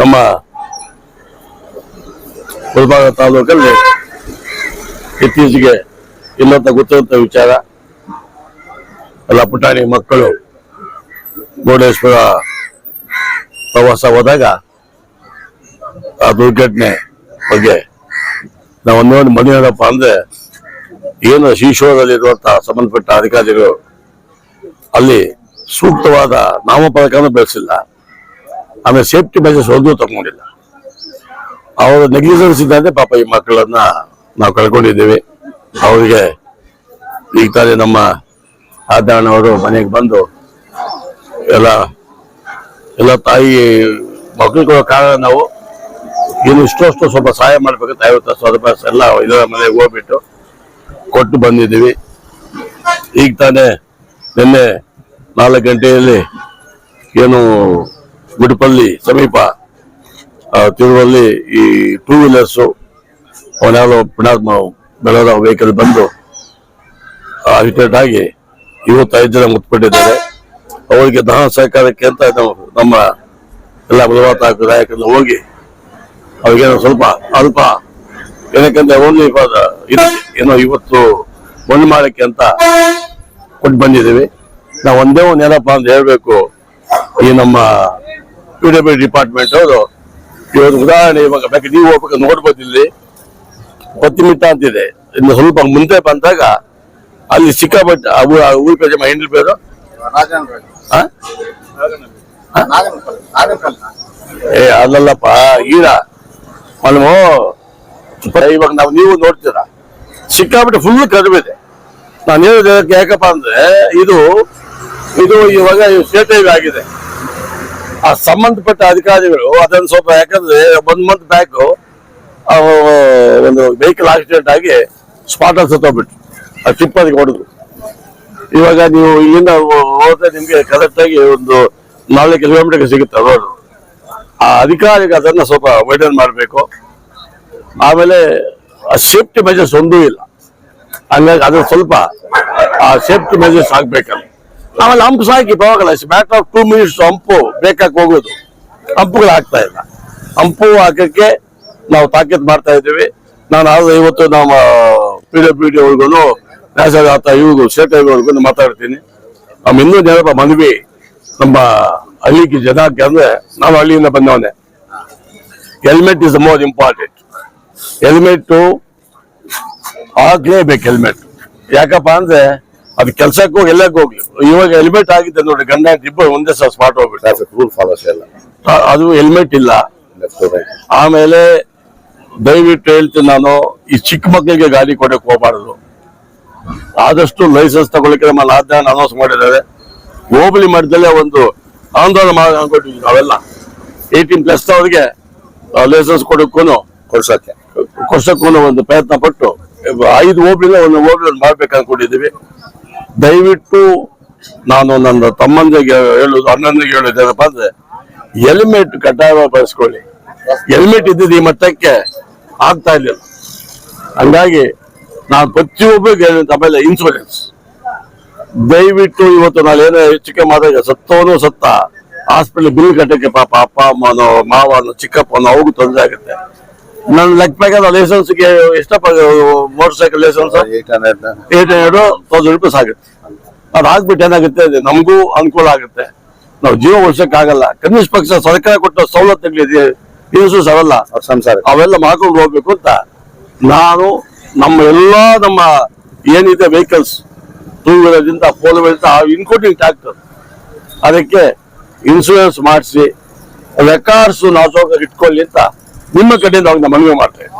ನಮ್ಮ ಗುಲ್ಬಾಗ ತಾಲೂಕಲ್ಲಿ ಇತ್ತೀಚೆಗೆ ಇಲ್ಲಂತ ಗೊತ್ತಿರುವಂತ ವಿಚಾರ. ಎಲ್ಲ ಪುಟಾಣಿ ಮಕ್ಕಳು ಮುರುಡೇಶ್ವರ ಪ್ರವಾಸ ಹೋದಾಗ ಆ ದುರ್ಘಟನೆ ಬಗ್ಗೆ ನಾವು ಒಂದೊಂದು ಮನೆಯಪ್ಪ ಅಂದ್ರೆ ಏನು ಶೀಶೋರಲ್ಲಿರುವಂತಹ ಸಂಬಂಧಪಟ್ಟ ಅಧಿಕಾರಿಗಳು ಅಲ್ಲಿ ಸೂಕ್ತವಾದ ನಾಮಫಲಕವನ್ನು ಬೆಳೆಸಿಲ್ಲ. ಆಮೇಲೆ ಸೇಫ್ಟಿ ಮೆಜರ್ಸ್ ಒಂದೂ ತಗೊಂಡಿಲ್ಲ. ಅವರು ನೆಗ್ಲಿಜೆನ್ಸ್ ಇದ್ದಂತೆ ಪಾಪ ಈ ಮಕ್ಕಳನ್ನ ನಾವು ಕಳ್ಕೊಂಡಿದ್ದೇವೆ. ಅವರಿಗೆ ಈಗ ತಾನೇ ನಮ್ಮ ಆದರಣವರು ಮನೆಗೆ ಬಂದು ಎಲ್ಲ ಎಲ್ಲ ತಾಯಿ ಮಕ್ಕಳು ಕೊಡೋ ಕಾರಣ ನಾವು ಇನ್ನು ಇಷ್ಟೋಷ್ಟು ಸ್ವಲ್ಪ ಸಹಾಯ ಮಾಡ್ಬೇಕಂತ ಐವತ್ತು ಸಾವಿರ ರೂಪಾಯಿ ಎಲ್ಲ ಇದರ ಮನೆಗೆ ಹೋಗ್ಬಿಟ್ಟು ಕೊಟ್ಟು ಬಂದಿದ್ದೀವಿ. ಈಗ ತಾನೇ ನಿನ್ನೆ ನಾಲ್ಕು ಗಂಟೆಯಲ್ಲಿ ಏನು ಗುಡಿಪಲ್ಲಿ ಸಮೀಪ ತಿರುವಲ್ಲಿ ಈ ಟೂ ವೀಲರ್ಸು ಅವನ್ಯಾವುದೋ ಪುಣ್ಯಾತ್ಮ ಬೆಳೆದ ವೆಹಿಕಲ್ ಬಂದು ಅಜಿಟೇಟ್ ಆಗಿ ಇವತ್ತು ಐದು ಜನ ಮುತ್ಕೊಂಡಿದ್ದಾರೆ ಅವರಿಗೆ ದಹ ಸಹಕಾರಕ್ಕೆ ಅಂತ ನಾವು ನಮ್ಮ ಎಲ್ಲ ಬಲವಾತ ನಾಯಕರೆಲ್ಲ ಹೋಗಿ ಅವ್ರಿಗೇನೋ ಸ್ವಲ್ಪ ಅಲ್ಪ, ಏನಕ್ಕಂದ್ರೆ ಓನ್ಲಿ ಏನೋ ಇವತ್ತು ಮಣ್ಣು ಮಾಡಕ್ಕೆ ಅಂತ ಕೊಟ್ಟು ಬಂದಿದ್ದೀವಿ. ನಾವು ಒಂದೇ ಒಂದು ಏನಪ್ಪ ಅಂತ ಹೇಳಬೇಕು, ಈ ನಮ್ಮ ಪಿ ಡಬ್ಲ್ಯೂ ಡಿಪಾರ್ಟ್ಮೆಂಟ್ ಅವರು ಇವತ್ತು ಉದಾಹರಣೆ ಇವಾಗ ಬೇಕಾದ್ರೆ ನೀವು ಹೋಗ್ಬೇಕು ನೋಡ್ಬೋದು ಇಲ್ಲಿ ಪತ್ತಿಮಿಟ್ಟ ಅಂತಿದೆ ಇನ್ನು ಸ್ವಲ್ಪ ಮುಂದೆ ಬಂದಾಗ ಅಲ್ಲಿ ಸಿಕ್ಕಾಪಟ್ಟೆ ಊರ ಪೇಜ ಹೆಂಡ್ರ ಪೇರು? ಏ, ಅಲ್ಲಲ್ಲಪ್ಪ ಈರ ಇವಾಗ ನಾವು ನೀವು ನೋಡ್ತೀರಾ? ಸಿಕ್ಕಾಪಟ್ಟೆ ಫುಲ್ ಕಡಿಮೆ ನಾನು ಹೇಳಿದ ಯಾಕಪ್ಪ ಅಂದ್ರೆ, ಇದು ಇದು ಇವಾಗ ಸ್ಟೇಟ್ ಆಗಿದೆ. ಆ ಸಂಬಂಧಪಟ್ಟ ಅಧಿಕಾರಿಗಳು ಅದನ್ನು ಸ್ವಲ್ಪ ಯಾಕಂದ್ರೆ ಒಂದ್ ಮಂತ್ ಬ್ಯಾಕ್ ಒಂದು ವೆಹಿಕಲ್ ಆಕ್ಸಿಡೆಂಟ್ ಆಗಿ ಸ್ಪಾಟ್ ಸತ್ತೋಗ್ಬಿಟ್ರು. ಆ ಟಿಪ್ ಅದಕ್ಕೆ ಹೊಡೆದ್ರು ಇವಾಗ ನೀವು ಇಲ್ಲಿಂದ ಹೋದ್ರೆ ನಿಮ್ಗೆ ಕರೆಕ್ಟ್ ಆಗಿ ಒಂದು ನಾಲ್ಕು ಕಿಲೋಮೀಟರ್ ಸಿಗುತ್ತೆ ರೋಡ್ ಆ ಅಧಿಕಾರಿಗೆ ಅದನ್ನ ಸ್ವಲ್ಪ ವೈಡನ್ ಮಾಡಬೇಕು? ಆಮೇಲೆ ಸೇಫ್ಟಿ ಮೆಜರ್ಸ್ ಒಂದೂ ಇಲ್ಲ. ಹಂಗಾಗಿ ಅದು ಸ್ವಲ್ಪ ಆ ಸೇಫ್ಟಿ ಮೆಜರ್ಸ್ ಆಗ್ಬೇಕಲ್ಲ. ಆಮೇಲೆ ಹಂಪು ಸಾಕಿ ಪರವಾಗಿಲ್ಲ matter of two minutes hump. ಬೇಕಾಗಿ ಹೋಗೋದು. ಹಂಪುಗಳು ಆಗ್ತಾ ಇಲ್ಲ. ಹಂಪು ಹಾಕಕ್ಕೆ ನಾವು ತಾಕೀತ್ ಮಾಡ್ತಾ ಇದ್ದೀವಿ. ನಾನು ಆದ್ರೆ ಇವತ್ತು ನಮ್ಮ ಪಿ ಡಿ ಪಿ ಡಿ ಅವ್ರಿಗೂ ಆತ, ಇವ್ರಿಗೂ ಮಾತಾಡ್ತೀನಿ. ನಮ್ಮ ಇನ್ನೂ ಜನಪ ಮನವಿ, ನಮ್ಮ ಹಳ್ಳಿಗೆ ಜನಕ್ಕೆ ಅಂದ್ರೆ ನಾವು ಹಳ್ಳಿಯಿಂದ ಬಂದವನೇ. Helmet is more important helmet ಆಗ್ಲೇಬೇಕು helmet ಯಾಕಪ್ಪ ಅಂದ್ರೆ ಅದು ಕೆಲ್ಸಕ್ಕೂ ಎಲ್ಲಕ್ಕೂ ಹೋಗ್ಲಿ. ಇವಾಗ ಹೆಲ್ಮೆಟ್ ಆಗಿದೆ ನೋಡಿ ಗಂಡ ಇಬ್ಬರು ಒಂದೇ ಸಹ ಸ್ಪಾಟ್ ಹೋಗ್ಬಿಟ್ಟು ರೂಲ್ ಫಾಲೋಸ್ ಎಲ್ಲ ಅದು ಹೆಲ್ಮೆಟ್ ಇಲ್ಲ. ಆಮೇಲೆ ದಯವಿಟ್ಟು ಹೇಳ್ತೀನಿ ನಾನು ಈ ಚಿಕ್ಕ ಮಕ್ಕಳಿಗೆ ಗಾಡಿ ಕೊಡಕ್ ಹೋಗಬಾರದು. ಆದಷ್ಟು ಲೈಸೆನ್ಸ್ ತಗೊಳ್ಳಿಕ್ಕೆ ನಮ್ಮ ಲಾಜ್ಞಾನ ಅನೌನ್ಸ್ ಮಾಡಿದ್ದಾರೆ. ಹೋಬಳಿ ಮಟ್ಟದಲ್ಲೇ ಒಂದು ಆಂದೋಲನ ಮಾಡಿ ಅನ್ಕೊಟ್ಟಿದ್ವಿ ನಾವೆಲ್ಲ. ಏಯ್ಟೀನ್ ಪ್ಲಸ್ ಅವ್ರಿಗೆ ಲೈಸೆನ್ಸ್ ಕೊಡಕ್ಕೂ ಕೊಡ್ಸಕ್ಕೆ. ಕೊಡ್ಸಕ್ಕೂ ಒಂದು ಪ್ರಯತ್ನ ಪಟ್ಟು ಐದು ಹೋಬಳಿ ಒಂದು ಹೋಬಳಿ ಒಂದು ಮಾಡ್ಬೇಕು ಅನ್ಕೊಂಡಿದ್ದೀವಿ ದಯವಿಟ್ಟು ನಾನು ನನ್ನ ತಮ್ಮಂದಿಗೆ ಹೇಳುದು ಅಣ್ಣನಿಗೆ ಹೇಳೋದು ಏನಪ್ಪ ಅಂದ್ರೆ ಹೆಲ್ಮೆಟ್ ಕಡ್ಡಾಯವಾಗಿ ಬಳಸ್ಕೊಳ್ಳಿ. ಹೆಲ್ಮೆಟ್ ಇದ್ದಿದ್ದು ಈ ಮಟ್ಟಕ್ಕೆ ಆಗ್ತಾ ಇರ್ಲಿಲ್ಲ. ಹಂಗಾಗಿ ನಾನು ಪ್ರತಿಯೊಬ್ಬರಿಗೆ ಆಮೇಲೆ ಇನ್ಸೂರೆನ್ಸ್ ದಯವಿಟ್ಟು ಇವತ್ತು ನಾನು ಏನೋ ಹೆಚ್ಚಿಗೆ ಮಾಡಿದಾಗ ಸತ್ತವನು ಸತ್ತ. ಹಾಸ್ಪಿಟಲ್ ಬಿಲ್ ಕಟ್ಟಕ್ಕೆ ಪಾಪ ಅಪ್ಪ ಅಮ್ಮನೋ, ಮಾವನೋ, ಚಿಕ್ಕಪ್ಪನೋ ಅವ್ರಿಗೂ ತೊಂದರೆ ಆಗುತ್ತೆ. ನನ್ನ ಲೆಕ್ಕ ಪ್ರಕಾರ ಲೈಸೆನ್ಸ್ಗೆ ಎಷ್ಟಪ್ಪ motor cycle license eight hundred thousand rupees ಆಗುತ್ತೆ. ಅದು ಹಾಕ್ಬಿಟ್ಟು ಏನಾಗುತ್ತೆ ಅದು ನಮಗೂ ಅನುಕೂಲ ಆಗುತ್ತೆ. ನಾವು ಜೀವ ಉಳ್ಸಕ್ಕಾಗಲ್ಲ. ಕನಿಷ್ಠ ಪಕ್ಷ ಸರ್ಕಾರ ಕೊಟ್ಟ ಸವಲತ್ತುಗಳಿದೆ ಇನ್ಸೂರೆನ್ಸ್ ಅವೆಲ್ಲ. ಸಂಸಾರ ಅವೆಲ್ಲ ಮಾಡ್ಕೊಂಡು ಹೋಗ್ಬೇಕು ಅಂತ ನಾನು ನಮ್ಮ ಎಲ್ಲ ನಮ್ಮ ಏನಿದೆ ವೆಹಿಕಲ್ಸ್ ಟೂ ವೀಲರ್ದಿಂದ ಫೋರ್ ವೀಲರ್ ಇನ್ಕ್ಲೂಡಿಂಗ್ ಟ್ಯಾಕ್ಟರ್ ಅದಕ್ಕೆ ಇನ್ಸೂರೆನ್ಸ್ ಮಾಡಿಸಿ ರೆಕಾರ್ಡ್ಸ್ ನಾವು ಇಟ್ಕೊಳ್ಳಿ ಅಂತ ನಿಮ್ಮ ಕಡೆಯಿಂದ ಅವ್ರಿಗೆ ಮನವಿ ಮಾಡ್ತೇವೆ